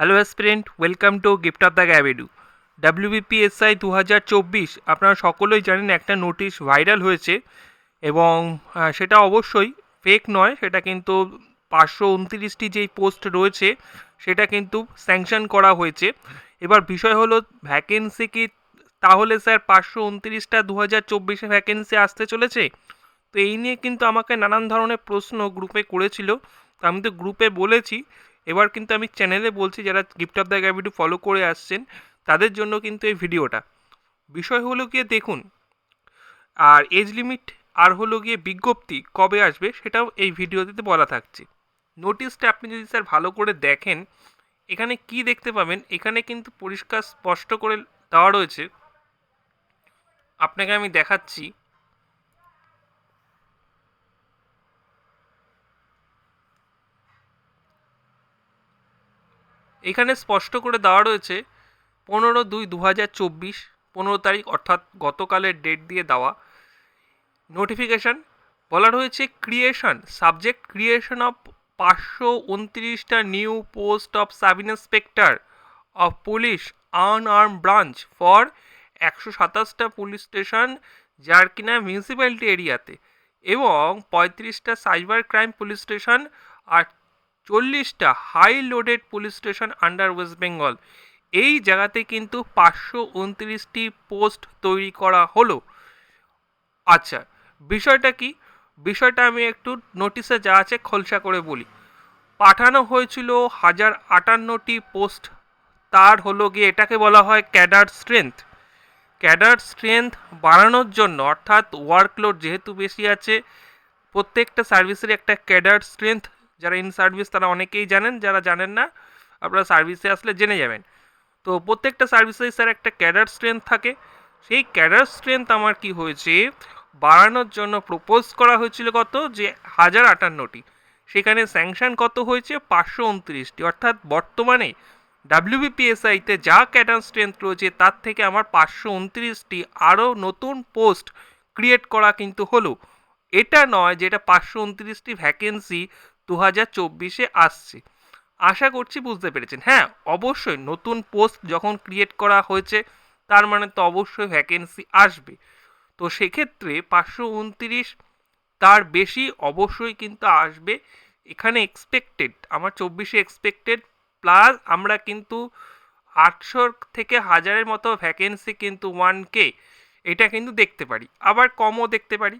Hello aspirant welcome to gift of the গ্যাবেডু WBPSI দু হাজার চব্বিশ আপনারা সকলেই জানেন একটা নোটিশ ভাইরাল হয়েছে এবং সেটা অবশ্যই ফেক নয়। সেটা কিন্তু পাঁচশো উনত্রিশটি যেই পোস্ট রয়েছে, সেটা কিন্তু স্যাংশন করা হয়েছে। এবার বিষয় হলো ভ্যাকেন্সি কি? তাহলে স্যার পাঁচশো উনত্রিশটা দু হাজার চব্বিশে ভ্যাকেন্সি আসতে চলেছে? তো এই নিয়ে কিন্তু আমাকে নানান ধরনের প্রশ্ন গ্রুপে করেছিল। তো আমি তো গ্রুপে বলেছি এবার কিন্তু আমি চ্যানেলে বলছি, যারা গিফট অফ দ্য গ্যাভিডু ফলো করে আসছেন, তাদের জন্য কিন্তু এই ভিডিওটা। বিষয় হলো গিয়ে দেখুন, আর এজ লিমিট আর হলো গিয়ে বিজ্ঞপ্তি কবে আসবে, সেটাও এই ভিডিওতে বলা থাকছে। নোটিশটা আপনি যদি স্যার ভালো করে দেখেন, এখানে কি দেখতে পাবেন? এখানে কিন্তু পরিষ্কার স্পষ্ট করে দেওয়া রয়েছে। আপনাকে আমি দেখাচ্ছি। এখানে স্পষ্ট করে দেওয়া রয়েছে পনেরো দুই দু হাজার চব্বিশ, পনেরো তারিখ অর্থাৎ গতকালের ডেট দিয়ে দেওয়া নোটিফিকেশান বলা রয়েছে ক্রিয়েশন সাবজেক্ট ক্রিয়েশন অফ পাঁচশো উনত্রিশটা new post of sub inspector of police unarm branch for একশো সাতাশটা পুলিশ স্টেশন যার কিনা মিউনিসিপ্যালিটি এরিয়াতে এবং পঁয়ত্রিশটা সাইবার ক্রাইম পুলিশ স্টেশন আর চল্লিশটা high loaded police station under West Bengal এই জায়গাতে কিন্তু পাঁচশো উনত্রিশটি পোস্ট তৈরি করা হলো। আচ্ছা বিষয়টা কি? বিষয়টা আমি একটু নোটিশে যা আছে খোলসা করে বলি। পাঠানো হয়েছিল হাজার আটান্নটি পোস্ট তার হলো গিয়ে এটাকে বলা হয় ক্যাডার স্ট্রেংথ ক্যাডার স্ট্রেংথ বাড়ানোর জন্য, অর্থাৎ ওয়ার্কলোড যেহেতু বেশি আছে, প্রত্যেকটা সার্ভিসের একটা ক্যাডার স্ট্রেংথ যারা ইন সার্ভিস তারা অনেকেই জানেন, যারা জানেন না, আপনারা সার্ভিসে আসলে জেনে যাবেন। তো প্রত্যেকটা সার্ভিসেই স্যার একটা ক্যাডার স্ট্রেংথ থাকে। সেই ক্যাডার স্ট্রেংথ আমার কি হয়েছে? বাড়ানোর জন্য প্রপোজ করা হয়েছিল কত? যে হাজার আটান্নটি। সেখানে স্যাংশন কত হয়েছে? পাঁচশো উনত্রিশটি। অর্থাৎ বর্তমানে ডাব্লিউবিপিএসআইতে যা ক্যাডার স্ট্রেংথ রয়েছে, তার থেকে আমার পাঁচশো উনত্রিশটি আরও নতুন পোস্ট ক্রিয়েট করা কিন্তু হলো। এটা নয় যে এটা পাঁচশো উনত্রিশটি ভ্যাকেন্সি দু হাজার চব্বিশে আসছে। আশা করছি বুঝতে পেরেছেন। হ্যাঁ অবশ্যই নতুন পোস্ট যখন ক্রিয়েট করা হয়েছে, তার মানে তো অবশ্যই ভ্যাকেন্সি আসবে। তো সেক্ষেত্রে পাঁচশো উনত্রিশ তার বেশি অবশ্যই কিন্তু আসবে। এখানে এক্সপেক্টেড আমার চব্বিশে এক্সপেক্টেড প্লাস আমরা কিন্তু আটশোর থেকে হাজারের মতো ভ্যাকেন্সি কিন্তু ওয়ান কে এটা কিন্তু দেখতে পারি। আবার কমও দেখতে পারি।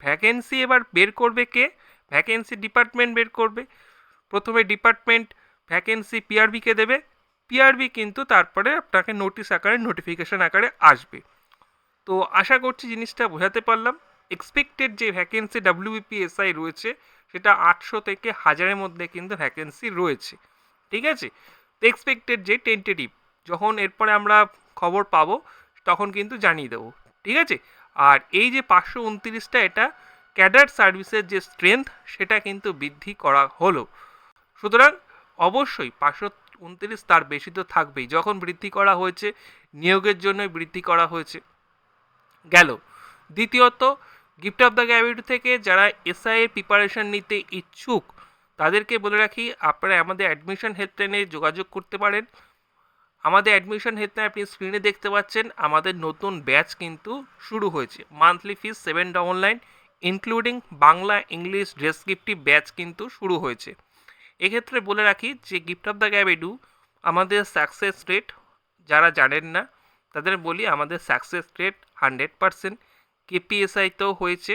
ভ্যাকেন্সি এবার বের করবে কে? ভ্যাকেন্সি ডিপার্টমেন্ট বের করবে। প্রথমে ডিপার্টমেন্ট ভ্যাকেন্সি পিআরবিকে দেবে। পিআরবি কিন্তু তারপরে আপনাকে নোটিশ আকারে নোটিফিকেশন আকারে আসবে। তো আশা করছি জিনিসটা বোঝাতে পারলাম। এক্সপেক্টেড যে ভ্যাকেন্সি ডাব্লিউবিপিএসআই রয়েছে, সেটা আটশো থেকে হাজারের মধ্যে কিন্তু ভ্যাকেন্সি রয়েছে। ঠিক আছে? তো এক্সপেক্টেড যে টেন্টেটিভ যখন এরপরে আমরা খবর পাবো, তখন কিন্তু জানিয়ে দেবো। ঠিক আছে? আর এই যে পাঁচশো উনত্রিশটা, এটা ক্যাডার সার্ভিসের যে স্ট্রেংথ, সেটা কিন্তু বৃদ্ধি করা হলো। সুতরাং অবশ্যই পাঁচশো উনত্রিশ তার বেশি তো থাকবেই। যখন বৃদ্ধি করা হয়েছে, নিয়োগের জন্যই বৃদ্ধি করা হয়েছে। গেল। দ্বিতীয়ত গিফট অফ দ্য গ্যাভিটি থেকে যারা এসআই এর প্রিপারেশন নিতে ইচ্ছুক, তাদেরকে বলে রাখি, আপনারা আমাদের অ্যাডমিশন হেল্পলাইনে যোগাযোগ করতে পারেন। আমাদের অ্যাডমিশন হেল্পলাইন আপনি স্ক্রিনে দেখতে পাচ্ছেন, আমাদের নতুন ব্যাচ কিন্তু শুরু হয়েছে। Monthly fees seven double nine including Bangla, English descriptive batch কিন্তু শুরু হয়েছে। এক্ষেত্রে বলে রাখি যে গিফট অফ দ্য গ্যাবেডু আমাদের সাকসেস রেট যারা জানেন না, তাদের বলি আমাদের সাকসেস রেট হান্ড্রেড পারসেন্ট কেপিএসআইতেও হয়েছে।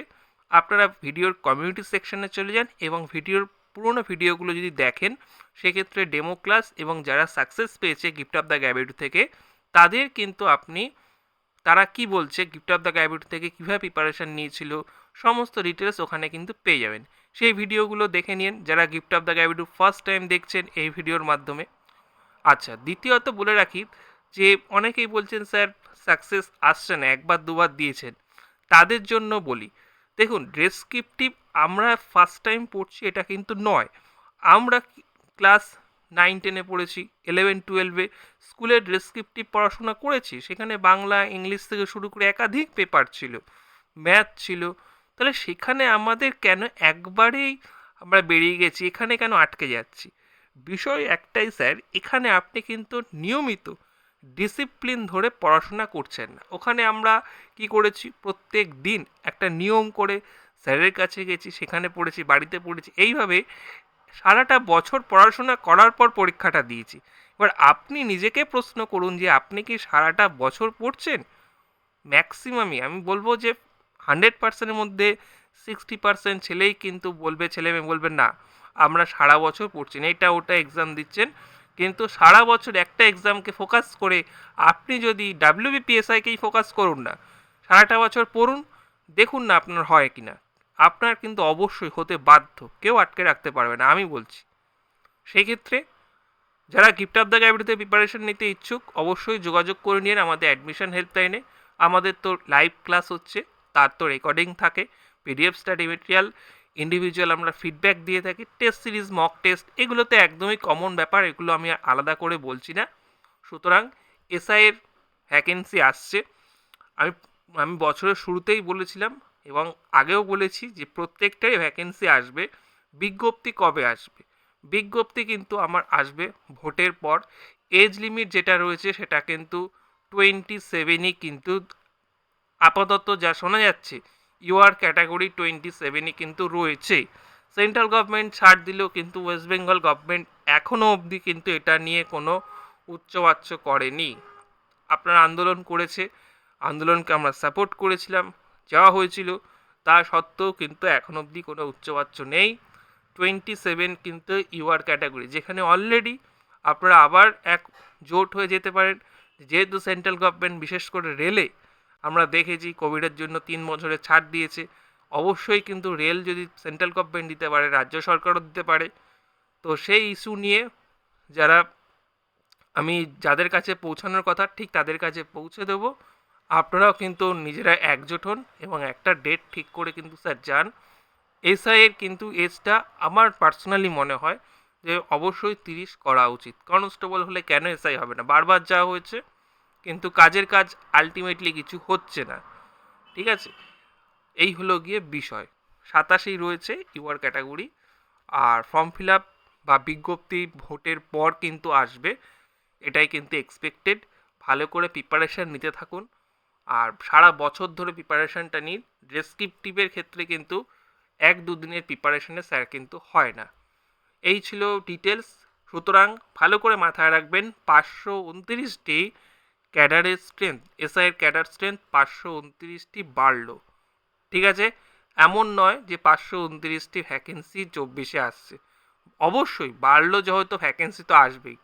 আপনারা ভিডিওর কমিউনিটি সেকশনে চলে যান এবং ভিডিওর পুরোনো ভিডিওগুলো যদি দেখেন, সেক্ষেত্রে ডেমো ক্লাস এবং যারা সাকসেস পেয়েছে গিফট অফ দ্য গ্যাবেডু থেকে, তাদের কিন্তু আপনি, তারা কি বলছে গিফট অফ দ্য গ্যাবিট থেকে, কীভাবে প্রিপারেশান নিয়েছিল সমস্ত ডিটেলস ওখানে কিন্তু পেয়ে যাবেন। সেই ভিডিওগুলো দেখে নিন, যারা গিফট অফ দ্য গ্যাবিটু ফার্স্ট টাইম দেখছেন এই ভিডিওর মাধ্যমে। আচ্ছা দ্বিতীয়ত বলে রাখি যে অনেকেই বলছেন, স্যার সাকসেস আসছে না, একবার দুবার দিয়েছেন। তাদের জন্য বলি, দেখুন ডেসক্রিপটিভ আমরা ফার্স্ট টাইম পড়ছি এটা কিন্তু নয়। আমরা ক্লাস নাইন টেনে পড়েছি ইলেভেন টুয়েলভে স্কুলের ডেসক্রিপটিভ পড়াশোনা করেছি। সেখানে বাংলা ইংলিশ থেকে শুরু করে একাধিক পেপার ছিল। ম্যাথ ছিল তাহলে সেখানে আমাদের কেন একবারেই আমরা বেরিয়ে গেছি? এখানে কেন আটকে যাচ্ছি? বিষয় একটাই স্যার, এখানে আপনি কিন্তু নিয়মিত ডিসিপ্লিন ধরে পড়াশোনা করছেন না। ওখানে আমরা কি করেছি? প্রত্যেক দিন একটা নিয়ম করে স্যারের কাছে গেছি, সেখানে পড়েছি, বাড়িতে পড়েছি। এইভাবে সারাটা বছর পড়াশোনা করার পর পরীক্ষাটা দিয়েছি। এবার আপনি নিজেকে প্রশ্ন করুন যে, আপনি কি সারাটা বছর পড়ছেন? ম্যাক্সিমামই। আমি বলব যে হান্ড্রেড পার্সেন্টের মধ্যে সিক্সটি পার্সেন্ট ছেলেই কিন্তু বলবে, ছেলে মেয়ে বলবে, না, আমরা সারা বছর পড়ছি না। এটা ওটা এক্সাম দিচ্ছেন। কিন্তু সারা বছর একটা এক্সামকে ফোকাস করে আপনি যদি ডাব্লিউবিপিএসআইকেই ফোকাস করুন না, সারাটা বছর পড়ুন, দেখুন না আপনার হয় কি না আপনার কিন্তু অবশ্যই হতে বাধ্য, কেউ আটকে রাখতে পারবে না, আমি বলছি। সেই ক্ষেত্রে যারা গিফট অফ দ্য গ্যাবিটিতে প্রিপারেশন নিতে ইচ্ছুক, অবশ্যই যোগাযোগ করে নিন আমাদের অ্যাডমিশন হেল্পলাইনে আমাদের তো লাইভ ক্লাস হচ্ছে। তার তো রেকর্ডিং থাকে পিডিএফ স্টাডি মেটেরিয়াল ইন্ডিভিজুয়াল আমরা ফিডব্যাক দিয়ে থাকি টেস্ট সিরিজ মক টেস্ট এগুলোতে একদমই কমন ব্যাপার, এগুলো আমি আলাদা করে বলছি না। সুতরাং এসআইয়ের ভ্যাকেন্সি আসছে। আমি আমি বছরের শুরুতেই বলেছিলাম এবং আগেও বলেছি যে প্রত্যেকটাই ভ্যাকেন্সি আসবে। বিজ্ঞপ্তি কবে আসবে? বিজ্ঞপ্তি কিন্তু আমার আসবে ভোটের পর। এজ লিমিট যেটা রয়েছে সেটা কিন্তু টোয়েন্টি সেভেনই কিন্তু আপাতত যা শোনা যাচ্ছে, ইউআর ক্যাটাগরি টোয়েন্টি সেভেনই কিন্তু রয়েছে। সেন্ট্রাল গভর্নমেন্ট ছাড় দিলেও কিন্তু ওয়েস্ট বেঙ্গল গভর্নমেন্ট এখনও অবধি কিন্তু এটা নিয়ে কোনো উচ্চবাচ্য করেনি। আপনারা আন্দোলন করেছে, আন্দোলনকে আমরা সাপোর্ট করেছিলাম যাওয়া হয়েছিল, তা সত্ত্বেও কিন্তু এখন অবধি কোনো উচ্চবাচ্য নেই। টোয়েন্টি সেভেন কিন্তু ইউআর ক্যাটাগরি, যেখানে অলরেডি আপনারা আবার এক জোট হয়ে যেতে পারেন। যেহেতু সেন্ট্রাল গভর্নমেন্ট বিশেষ করে রেলে আমরা দেখেছি কোভিডের জন্য তিন বছরের ছাড় দিয়েছে। অবশ্যই কিন্তু রেল যদি সেন্ট্রাল গভর্নমেন্ট দিতে পারে, রাজ্য সরকারও দিতে পারে। তো সেই ইস্যু নিয়ে যারা আমি যাদের কাছে পৌঁছানোর কথা, ঠিক তাদের কাছে পৌঁছে দেব। আপনারাও কিন্তু নিজেরা একজোট হন এবং একটা ডেট ঠিক করে কিন্তু স্যার যান। এসআইয়ের কিন্তু এজটা আমার পার্সোনালি মনে হয় যে অবশ্যই তিরিশ করা উচিত। কনস্টেবল হলে কেন এসআই হবে না? বারবার যা হয়েছে। কিন্তু কাজের কাজ আলটিমেটলি কিছু হচ্ছে না। ঠিক আছে? এই হলো গিয়ে বিষয়। সাতাশেই রয়েছে ইউআর ক্যাটাগরি। আর ফর্ম ফিল আপ বা বিজ্ঞপ্তি ভোটের পর কিন্তু আসবে। এটাই কিন্তু এক্সপেক্টেড ভালো করে প্রিপারেশান নিতে থাকুন। আর সারা বছর ধরে প্রিপারেশানটা নিন। ডেসক্রিপটিভের ক্ষেত্রে কিন্তু এক দুদিনের প্রিপারেশানে স্যার কিন্তু হয় না। এই ছিল ডিটেলস সুতরাং ভালো করে মাথায় রাখবেন, পাঁচশো উনত্রিশটি ক্যাডারের স্ট্রেংথ এসআইয়ের ক্যাডার স্ট্রেংথ পাঁচশো উনত্রিশটি বাড়লো। ঠিক আছে? এমন নয় যে পাঁচশো উনত্রিশটি ভ্যাকেন্সি চব্বিশে আসছে। অবশ্যই বাড়লো যেহেতু ভ্যাকেন্সি তো আসবেই।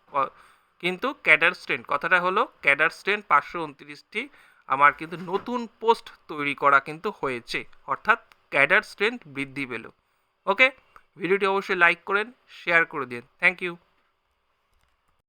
কিন্তু ক্যাডার স্ট্রেন্থ কথাটা হলো ক্যাডার স্ট্রেন্থ পাঁচশো উনত্রিশটি আমার কিন্তু নতুন পোস্ট তৈরি করা কিন্তু হয়েছে। অর্থাৎ ক্যাডার স্ট্রেন্থ বৃদ্ধি পেল। ওকে ভিডিওটি অবশ্যই লাইক করেন শেয়ার করে দিন। Thank you